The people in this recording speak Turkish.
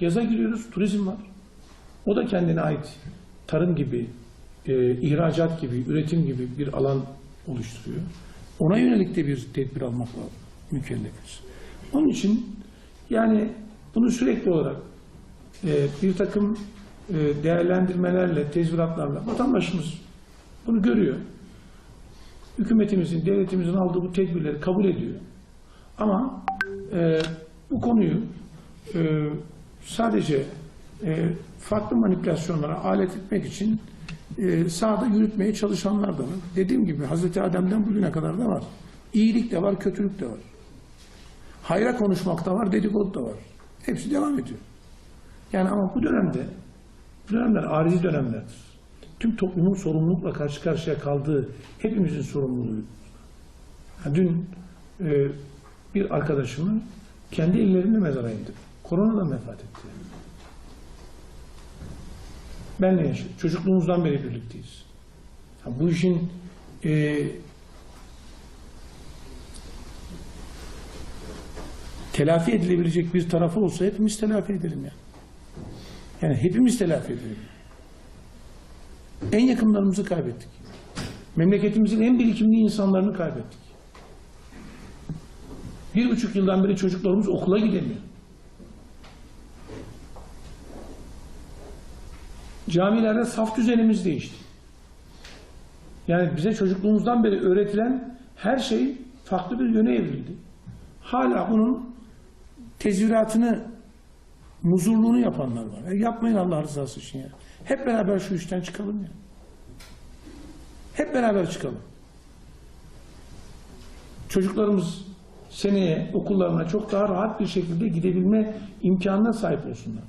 Yaza giriyoruz, turizm var. O da kendine ait tarım gibi, e, ihracat gibi, üretim gibi bir alan oluşturuyor. Ona yönelik de bir tedbir almakla mükellefiz. Onun için yani bunu sürekli olarak e, bir takım e, değerlendirmelerle, tezviratlarla vatandaşımız bunu görüyor. Hükümetimizin, devletimizin aldığı bu tedbirleri kabul ediyor. Ama e, bu konuyu e, sadece e, farklı manipülasyonlara alet etmek için e, sahada yürütmeye çalışanlar da var. Dediğim gibi Hazreti Adem'den bugüne kadar da var. İyilik de var, kötülük de var. Hayra konuşmak da var, dedikodu da var. Hepsi devam ediyor. Yani ama bu dönemde, bu dönemler arizi dönemlerdir. Tüm toplumun sorumlulukla karşı karşıya kaldığı hepimizin sorumluluğu. Ha, dün e, bir arkadaşımı kendi ellerimle mezara indim. Koronadan vefat etti. Benle yaşıyor. Çocukluğumuzdan beri birlikteyiz. Ha, bu işin e, telafi edilebilecek bir tarafı olsa hepimiz telafi edelim yani. Yani hepimiz telafi edelim. En yakınlarımızı kaybettik. Memleketimizin en birikimli insanlarını kaybettik. Bir buçuk yıldan beri çocuklarımız okula gidemiyor. Camilerde saf düzenimiz değişti. Yani bize çocukluğumuzdan beri öğretilen her şey farklı bir yöne evrildi. Hala bunun tezviratını, muzurluğunu yapanlar var. E yapmayın Allah rızası için ya. Hep beraber şu işten çıkalım ya. Hep beraber çıkalım. Çocuklarımız seneye okullarına çok daha rahat bir şekilde gidebilme imkanına sahip olsunlar.